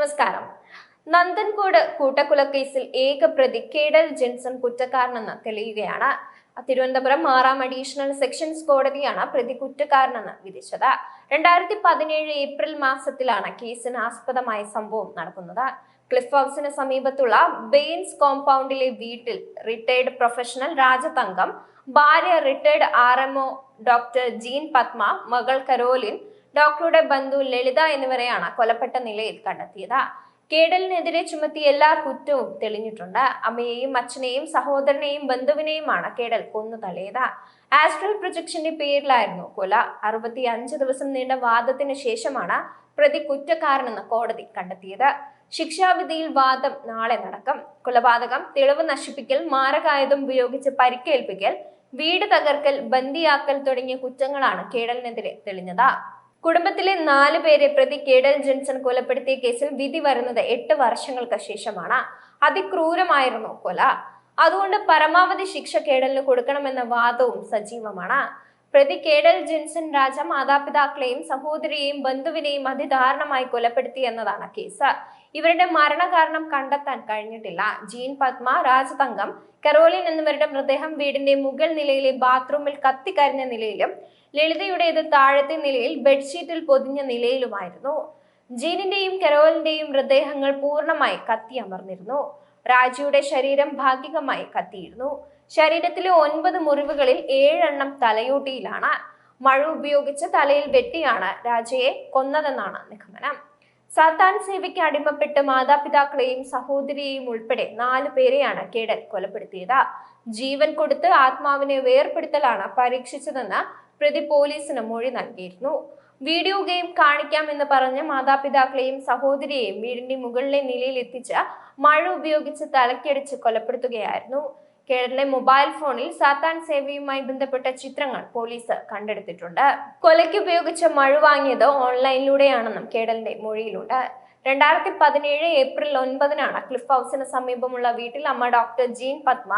നമസ്കാരം. നന്ദൻകോട് കൂട്ടക്കൊലക്കേസിൽ ഏക പ്രതി കേഡൽ ജെൻസൺ കുറ്റക്കാരനെന്ന് തെളിയുകയാണ്. തിരുവനന്തപുരം ആറാം അഡീഷണൽ സെക്ഷൻസ് കോടതിയാണ് പ്രതി കുറ്റക്കാരനെന്ന് വിധിച്ചത്. രണ്ടായിരത്തി പതിനേഴ് ഏപ്രിൽ മാസത്തിലാണ് കേസിന് ആസ്പദമായ സംഭവം നടക്കുന്നത്. ക്ലിഫ് ഹൗസിന് സമീപത്തുള്ള ബെയിൻസ് കോമ്പൗണ്ടിലെ വീട്ടിൽ റിട്ടയർഡ് പ്രൊഫഷണൽ രാജതങ്കം ഭാര്യ retired R M O doctor Jean Padma മകൾ കരോലിൻ ഡോക്ടറുടെ ബന്ധു ലളിത എന്നിവരെയാണ് കൊലപ്പെട്ട നിലയിൽ കണ്ടെത്തിയത്. കേടലിനെതിരെ ചുമത്തിയ എല്ലാ കുറ്റവും തെളിഞ്ഞിട്ടുണ്ട്. അമ്മയെയും അച്ഛനെയും സഹോദരനെയും ബന്ധുവിനെയുമാണ് കേടൽ കൊന്നു തള്ളിയത്. ആസ്ട്രൽ പ്രൊജക്ഷന്റെ പേരിലായിരുന്നു കൊല. അറുപത്തി അഞ്ച് ദിവസം നീണ്ട വാദത്തിന് ശേഷമാണ് പ്രതി കുറ്റക്കാരനെന്ന് കോടതി കണ്ടെത്തിയത്. ശിക്ഷാവിധിയിൽ വാദം നാളെ നടക്കും. കൊലപാതകം തെളിവ് നശിപ്പിക്കൽ മാരകായുധം ഉപയോഗിച്ച് പരിക്കേൽപ്പിക്കൽ വീട് തകർക്കൽ ബന്ദിയാക്കൽ തുടങ്ങിയ കുറ്റങ്ങളാണ് കേടലിനെതിരെ തെളിഞ്ഞത്. കുടുംബത്തിലെ നാല് പേരെ പ്രതി കേഡൽ ജെൻസൺ കൊലപ്പെടുത്തിയ കേസിൽ വിധി വരുന്നത് എട്ട് വർഷങ്ങൾക്ക് ശേഷമാണ്. അതിക്രൂരമായിരുന്നു കൊല. അതുകൊണ്ട് പരമാവധി ശിക്ഷ കേഡലിന് കൊടുക്കണമെന്ന വാദവും സജീവമാണ്. പ്രതി കേഡൽ ജിൻസൺ രാജ മാതാപിതാക്കളെയും സഹോദരിയെയും ബന്ധുവിനെയും അതിദാരുണമായി കൊലപ്പെടുത്തി എന്നതാണ് കേസ്. ഇവരുടെ മരണകാരണം കണ്ടെത്താൻ കഴിഞ്ഞിട്ടില്ല. ജീൻ പത്മ രാജതങ്കം കരോലിൻ എന്നിവരുടെ മൃതദേഹം വീടിന്റെ മുകൾ നിലയിലെ ബാത്റൂമിൽ കത്തിക്കരിഞ്ഞ നിലയിലും ലളിതയുടേത് താഴത്തെ നിലയിൽ ബെഡ്ഷീറ്റിൽ പൊതിഞ്ഞ നിലയിലുമായിരുന്നു. ജീനിന്റെയും കരോലിന്റെയും മൃതദേഹങ്ങൾ പൂർണമായി കത്തിയമർന്നിരുന്നു. രാജയുടെ ശരീരം ഭാഗികമായി കത്തിയിരുന്നു. ശരീരത്തിലെ ഒൻപത് മുറിവുകളിൽ ഏഴെണ്ണം തലയോട്ടിയിലാണ്. മഴ ഉപയോഗിച്ച് തലയിൽ വെട്ടിയാണ് രാജയെ കൊന്നതെന്നാണ് നിഗമനം. സാത്താൻ സേവയ്ക്ക് അടിമപ്പെട്ട് മാതാപിതാക്കളെയും സഹോദരിയെയും ഉൾപ്പെടെ നാല് പേരെയാണ് കേടൽ കൊലപ്പെടുത്തിയത്. ജീവൻ കൊടുത്ത് ആത്മാവിനെ വേർപെടുത്തലാണ് പരീക്ഷിച്ചതെന്ന് പ്രതി പോലീസിന് മൊഴി നൽകിയിരുന്നു. വീഡിയോ ഗെയിം കാണിക്കാമെന്ന് പറഞ്ഞ് മാതാപിതാക്കളെയും സഹോദരിയെയും വീടിന്റെ മുകളിലെ നിലയിൽ എത്തിച്ച് മഴ ഉപയോഗിച്ച് തലക്കടിച്ച് കൊലപ്പെടുത്തുകയായിരുന്നു. കേരളത്തിലെ മൊബൈൽ ഫോണിൽ സാത്താൻ സേവയുമായി ബന്ധപ്പെട്ട ചിത്രങ്ങൾ പോലീസ് കണ്ടെടുത്തിട്ടുണ്ട്. കൊലയ്ക്ക് ഉപയോഗിച്ച മഴ വാങ്ങിയത് ഓൺലൈനിലൂടെയാണെന്നും കേടലിന്റെ മൊഴിയിലുണ്ട്. രണ്ടായിരത്തി പതിനേഴ് ഏപ്രിൽ ഒൻപതിനാണ് ക്ലിഫ് ഹൗസിന് സമീപമുള്ള വീട്ടിൽ അമ്മ ഡോക്ടർ ജീൻ പത്മ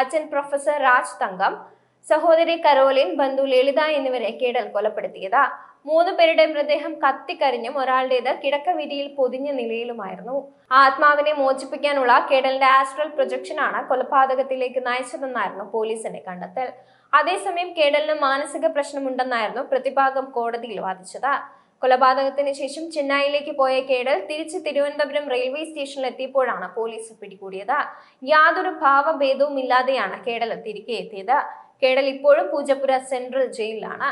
അച്ഛൻ പ്രൊഫസർ രാജ് തങ്കം സഹോദരി കരോലിൻ ബന്ധു ലളിത എന്നിവരെ കേടൽ കൊലപ്പെടുത്തിയത്. മൂന്ന് പേരുടെ മൃതദേഹം കത്തിക്കരിഞ്ഞും ഒരാളുടേത് കിടക്കവിരിയിൽ പൊതിഞ്ഞ നിലയിലുമായിരുന്നു. ആത്മാവിനെ മോചിപ്പിക്കാനുള്ള കേടലിന്റെ ആസ്ട്രൽ പ്രൊജക്ഷനാണ് കൊലപാതകത്തിലേക്ക് നയിച്ചതെന്നായിരുന്നു പോലീസിന്റെ കണ്ടെത്തൽ. അതേസമയം കേടലിന് മാനസിക പ്രശ്നമുണ്ടെന്നായിരുന്നു പ്രതിഭാഗം കോടതിയിൽ വാദിച്ചത്. കൊലപാതകത്തിന് ശേഷം ചെന്നൈയിലേക്ക് പോയ കേടൽ തിരിച്ച് തിരുവനന്തപുരം റെയിൽവേ സ്റ്റേഷനിൽ എത്തിയപ്പോഴാണ് പോലീസ് പിടികൂടിയത്. യാതൊരു ഭാവഭേദവും ഇല്ലാതെയാണ് കേടൽ തിരികെ എത്തിയത്. കേടൽ ഇപ്പോഴും പൂജപ്പുര സെൻട്രൽ ജയിലിലാണ്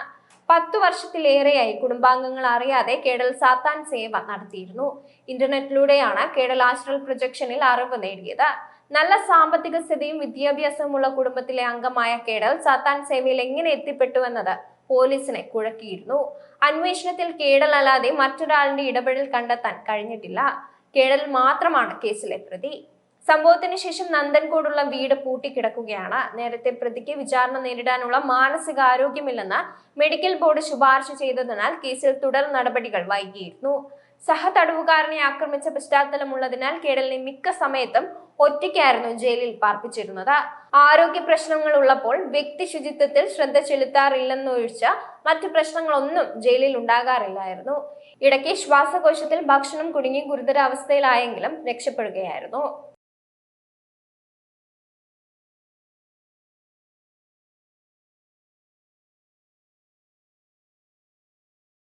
പത്തു വർഷത്തിലേറെയായി കുടുംബാംഗങ്ങൾ അറിയാതെ കേടൽ സാത്താൻ സേവ നടത്തിയിരുന്നു. ഇന്റർനെറ്റിലൂടെയാണ് കേടൽ ആസ്ട്രൽ പ്രൊജക്ഷനിൽ അറിവ് നേടിയത്. നല്ല സാമ്പത്തിക സ്ഥിതിയും വിദ്യാഭ്യാസവുമുള്ള കുടുംബത്തിലെ അംഗമായ കേടൽ സാത്താൻ സേവയിൽ എങ്ങനെ എത്തിപ്പെട്ടുവെന്നത് പോലീസിനെ കുഴക്കിയിരുന്നു. അന്വേഷണത്തിൽ കേടൽ അല്ലാതെ മറ്റൊരാളിന്റെ ഇടപെടൽ കണ്ടെത്താൻ കഴിഞ്ഞിട്ടില്ല. കേടൽ മാത്രമാണ് കേസിലെ പ്രതി. സംഭവത്തിന് ശേഷം നന്ദൻകോടുള്ള വീട് പൂട്ടിക്കിടക്കുകയാണ്. നേരത്തെ പ്രതിക്ക് വിചാരണ നേരിടാനുള്ള മാനസികാരോഗ്യമില്ലെന്ന് മെഡിക്കൽ ബോർഡ് ശുപാർശ ചെയ്തതിനാൽ കേസിൽ തുടർ നടപടികൾ വൈകിയിരുന്നു. സഹതടവുകാരനെ ആക്രമിച്ച പശ്ചാത്തലമുള്ളതിനാൽ കേടലിനെ മിക്ക സമയത്തും ഒറ്റയ്ക്കായിരുന്നു ജയിലിൽ പാർപ്പിച്ചിരുന്നത്. ആരോഗ്യ പ്രശ്നങ്ങൾ ഉള്ളപ്പോൾ വ്യക്തി ശുചിത്വത്തിൽ ശ്രദ്ധ ചെലുത്താറില്ലെന്നൊഴിച്ച മറ്റു പ്രശ്നങ്ങളൊന്നും ജയിലിൽ ഉണ്ടാകാറില്ലായിരുന്നു. ഇടയ്ക്ക് ശ്വാസകോശത്തിൽ ഭക്ഷണം കുടുങ്ങി ഗുരുതരാവസ്ഥയിലായെങ്കിലും രക്ഷപ്പെടുകയായിരുന്നു.